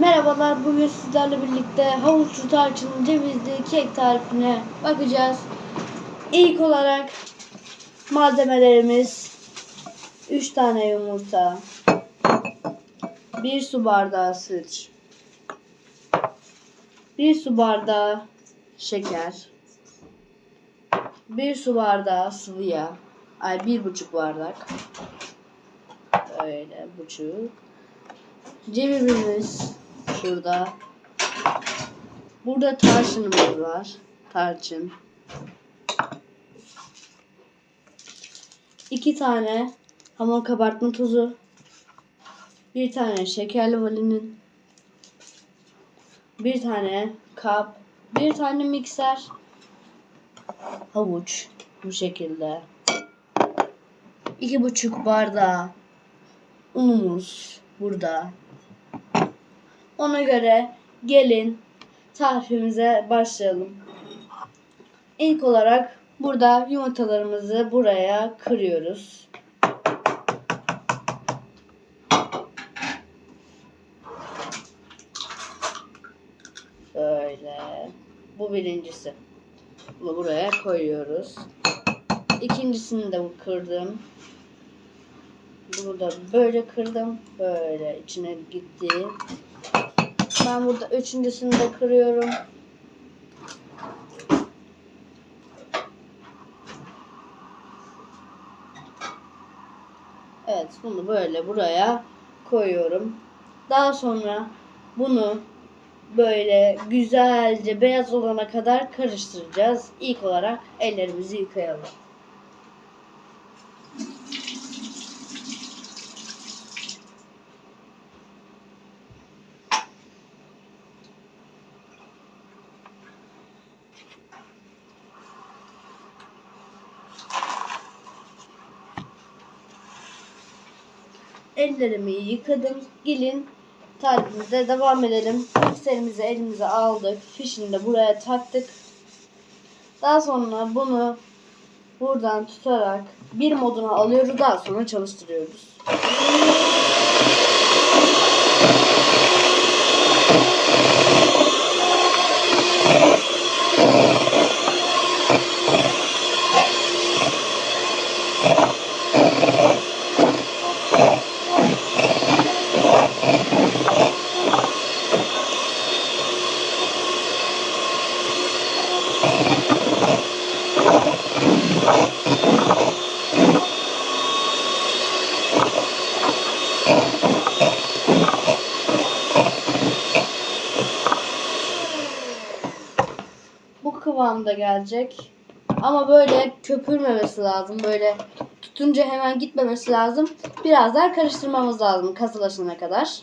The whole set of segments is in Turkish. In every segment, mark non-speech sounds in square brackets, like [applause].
Merhabalar, bugün sizlerle birlikte havuçlu tarçın cevizli kek tarifine bakacağız. İlk olarak malzemelerimiz 3 tane yumurta, 1 su bardağı süt, 1 su bardağı şeker, 1 su bardağı sıvı yağ, ay 1,5 bardak, öyle buçuk. Cevizimiz burada. Burada tarçınımız var. Tarçın. İki tane hamur kabartma tozu. Bir tane şekerli vanilin. Bir tane kap. Bir tane mikser. Havuç. Bu şekilde. İki buçuk bardağı unumuz burada. Ona göre gelin tarifimize başlayalım. İlk olarak burada yumurtalarımızı buraya kırıyoruz. Böyle. Bu birincisi. Bunu buraya koyuyoruz. İkincisini de kırdım. Bunu da böyle kırdım. Böyle içine gitti. Ben burada üçüncüsünü de kırıyorum. Evet bunu böyle buraya koyuyorum. Daha sonra bunu böyle güzelce beyaz olana kadar karıştıracağız. İlk olarak ellerimizi yıkayalım. Ellerimi yıkadım. Gelin tarifimize devam edelim. Mikserimizi elimize aldık. Fişini de buraya taktık. Daha sonra bunu buradan tutarak bir moduna alıyoruz. Daha sonra çalıştırıyoruz. Bu gelecek. Ama böyle köpürmemesi lazım. Böyle tutunca hemen gitmemesi lazım. Biraz daha karıştırmamız lazım katılaşana kadar.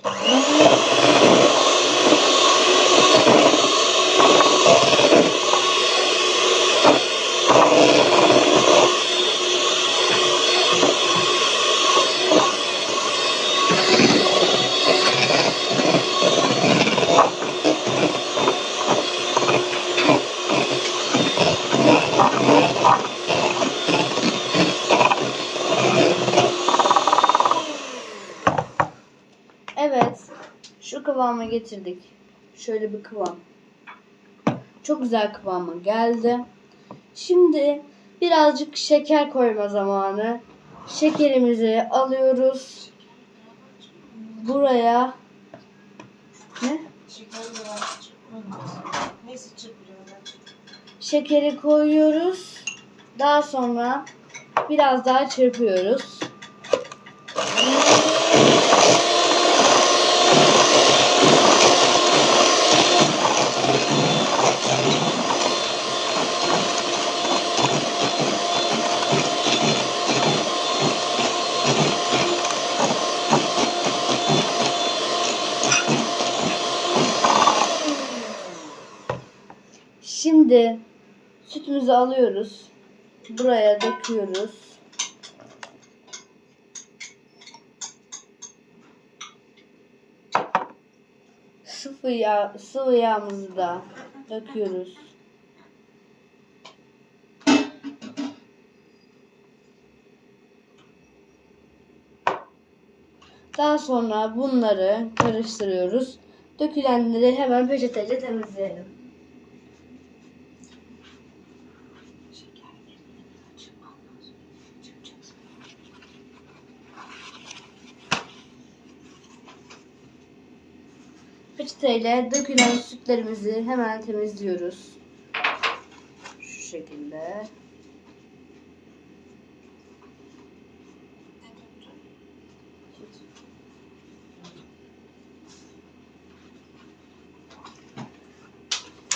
Evet. Şu kıvama getirdik. Şöyle bir kıvam. Çok güzel kıvama geldi. Şimdi birazcık şeker koyma zamanı. Şekerimizi alıyoruz. Buraya ne? Şekeri koyuyoruz. Daha sonra biraz daha çırpıyoruz. Şimdi sütümüzü alıyoruz. Buraya döküyoruz. Sıvı yağ, sıvı yağımızı da döküyoruz. Daha sonra bunları karıştırıyoruz. Dökülenleri hemen peçeteyle temizleyelim. Peçeteyle dökülen sütlerimizi hemen temizliyoruz. Şu şekilde.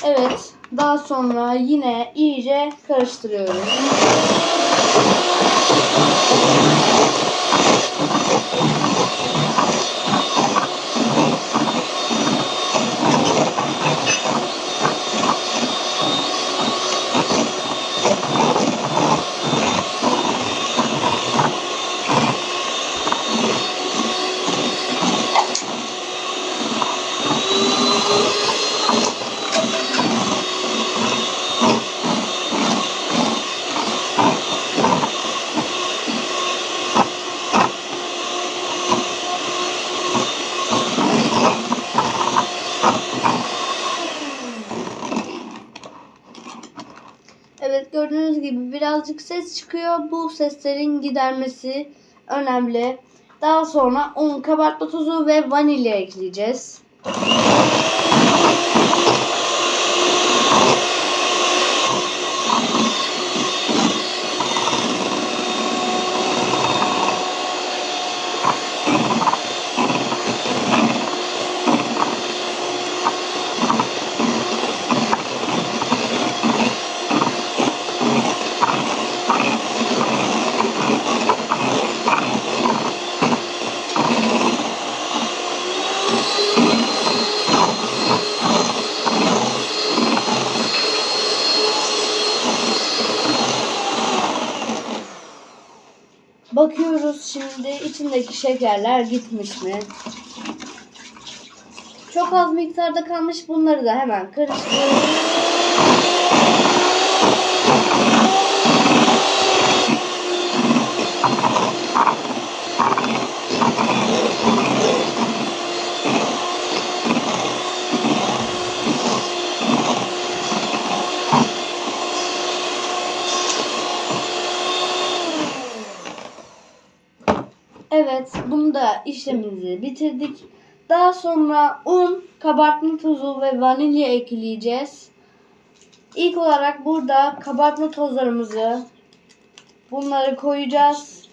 Evet. Daha sonra yine iyice karıştırıyoruz. Evet gördüğünüz gibi birazcık ses çıkıyor. Bu seslerin gidermesi önemli. Daha sonra un, kabartma tozu ve vanilya ekleyeceğiz. Bakıyoruz şimdi içindeki şekerler gitmiş mi? Çok az miktarda kalmış bunları da hemen karıştırıyoruz. Evet, bunu da işlemimizi bitirdik. Daha sonra un, kabartma tozu ve vanilya ekleyeceğiz. İlk olarak burada kabartma tozlarımızı bunları koyacağız.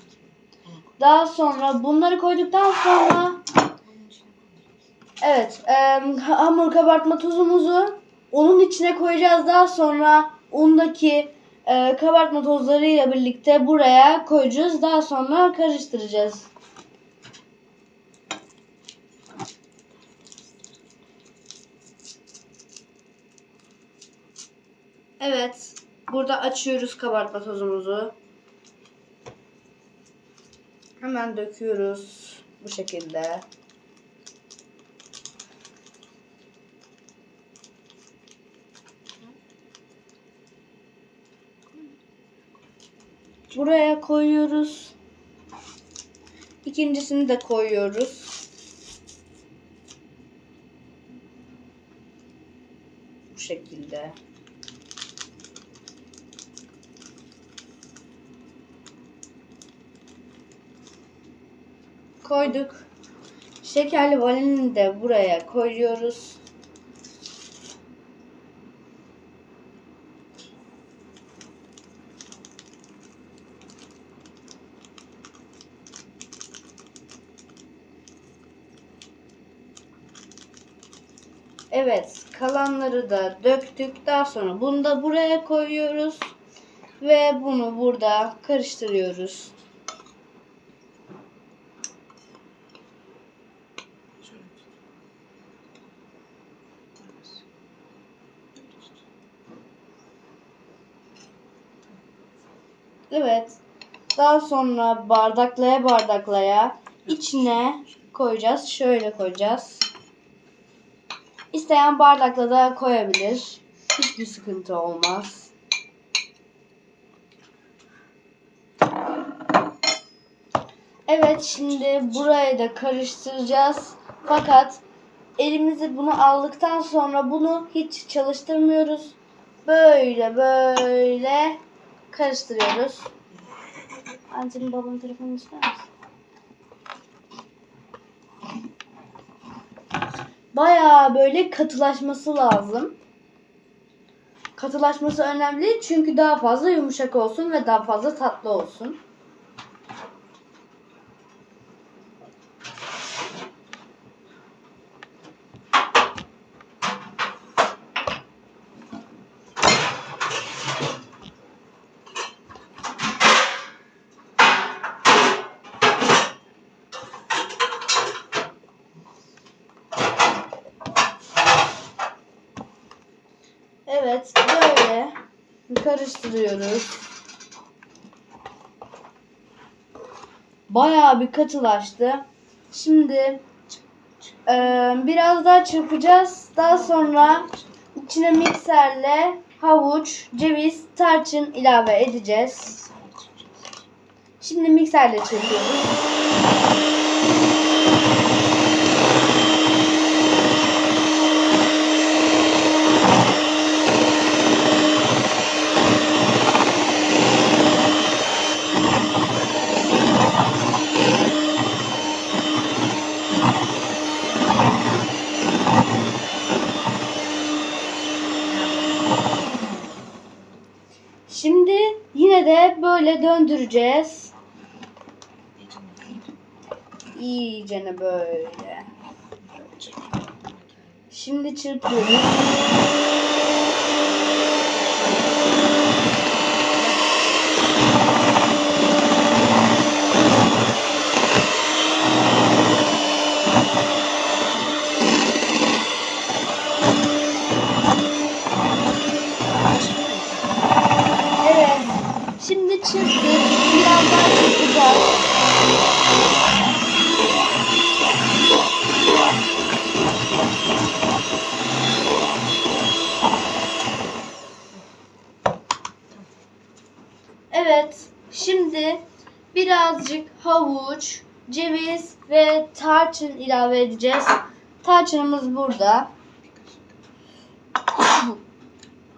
Daha sonra bunları koyduktan sonra evet em, hamur kabartma tozumuzu unun içine koyacağız. Daha sonra undaki e, kabartma tozlarıyla birlikte buraya koyacağız. Daha sonra karıştıracağız. Evet. Burada açıyoruz kabartma tozumuzu. Hemen döküyoruz. Bu şekilde. Buraya koyuyoruz. İkincisini de koyuyoruz. Bu şekilde. Koyduk. Şekerli vanilini de buraya koyuyoruz. Evet, kalanları da döktük. Daha sonra bunu da buraya koyuyoruz ve bunu burada karıştırıyoruz. Evet. Daha sonra bardaklaya bardaklaya içine koyacağız. Şöyle koyacağız. İsteyen bardakla da koyabilir. Hiçbir sıkıntı olmaz. Evet şimdi burayı da karıştıracağız. Fakat elimizi bunu aldıktan sonra bunu hiç çalıştırmıyoruz. Böyle böyle karıştırıyoruz. Anneciğim babanın telefonunu ister misin? Bayağı böyle katılaşması lazım. Katılaşması önemli çünkü daha fazla yumuşak olsun ve daha fazla tatlı olsun. Evet, böyle karıştırıyoruz. Bayağı bir katılaştı. Şimdi eee, biraz daha çırpacağız. Daha sonra içine mikserle havuç, ceviz, tarçın ilave edeceğiz. Şimdi mikserle çırpıyoruz. Şimdi yine de böyle döndüreceğiz. İyicene böyle. Şimdi çırpıyoruz. Evet. Şimdi çırptık. Biraz daha çırpacağız. Evet. Şimdi birazcık havuç, ceviz ve tarçın ilave edeceğiz. Tarçınımız burada. [coughs]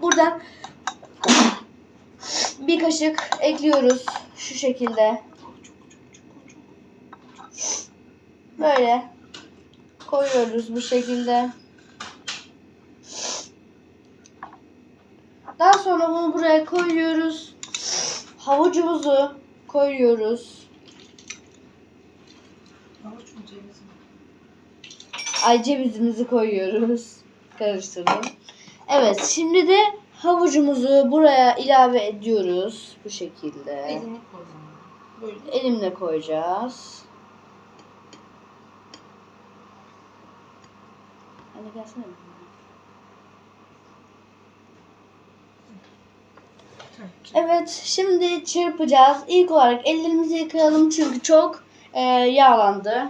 Buradan bir kaşık ekliyoruz şu şekilde. Böyle koyuyoruz bu şekilde. Daha sonra bunu buraya koyuyoruz. Havucumuzu koyuyoruz. Havuç mu ceviz mi? Ay cevizimizi koyuyoruz. Karıştırdım. Evet şimdi de havucumuzu buraya ilave ediyoruz. Bu şekilde. Elini koy zaman. Böyle. Elimle koyacağız. Anne gelsene. Evet şimdi çırpacağız. İlk olarak ellerimizi yıkayalım çünkü çok e, yağlandı.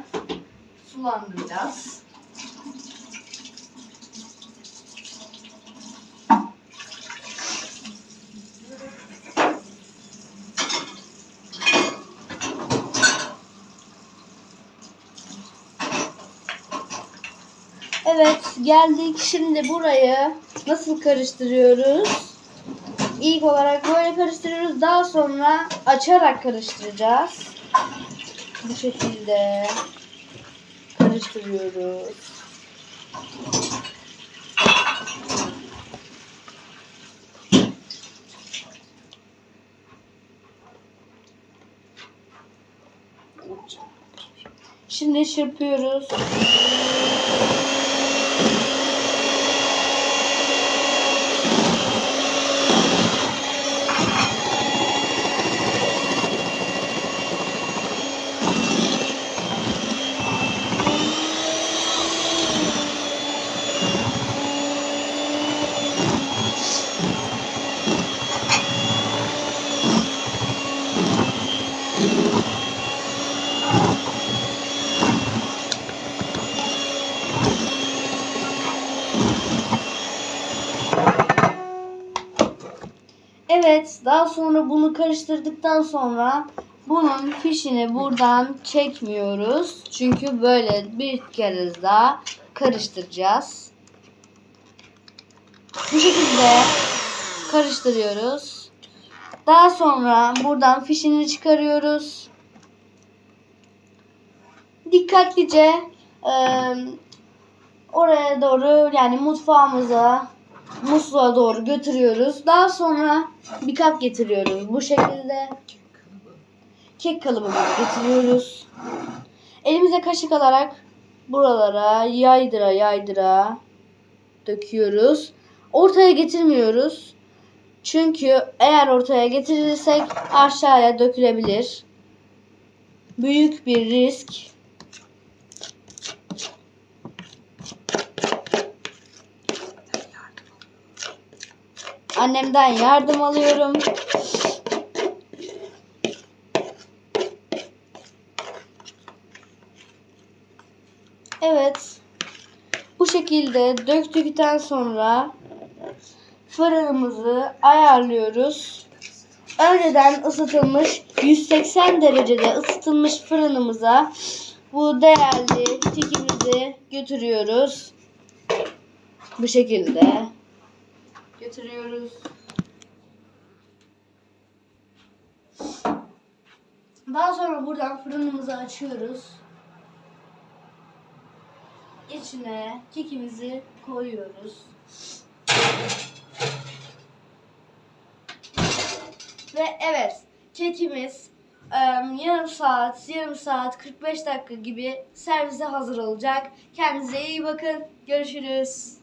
Sulandı Evet geldik. Şimdi burayı nasıl karıştırıyoruz? İlk olarak böyle karıştırıyoruz. Daha sonra açarak karıştıracağız. Bu şekilde karıştırıyoruz. Şimdi çırpıyoruz. Evet, daha sonra bunu karıştırdıktan sonra bunun fişini buradan çekmiyoruz. Çünkü böyle bir kere daha karıştıracağız. Bu şekilde karıştırıyoruz. Daha sonra buradan fişini çıkarıyoruz. Dikkatlice eee, oraya doğru yani mutfağımıza musluğa doğru götürüyoruz. Daha sonra bir kap getiriyoruz. Bu şekilde kek kalıbımızı getiriyoruz. Elimize kaşık alarak buralara yaydıra yaydıra döküyoruz. Ortaya getirmiyoruz. Çünkü eğer ortaya getirirsek aşağıya dökülebilir. Büyük bir risk. Annemden yardım alıyorum. Evet. Bu şekilde döktükten sonra fırınımızı ayarlıyoruz. Önceden ısıtılmış 180 derecede ısıtılmış fırınımıza bu değerli kekimizi götürüyoruz. Bu şekilde götürüyoruz. Daha sonra buradan fırınımızı açıyoruz. İçine kekimizi koyuyoruz. Ve evet kekimiz em, yarım saat, yarım saat, 45 dakika gibi servise hazır olacak. Kendinize iyi bakın. Görüşürüz.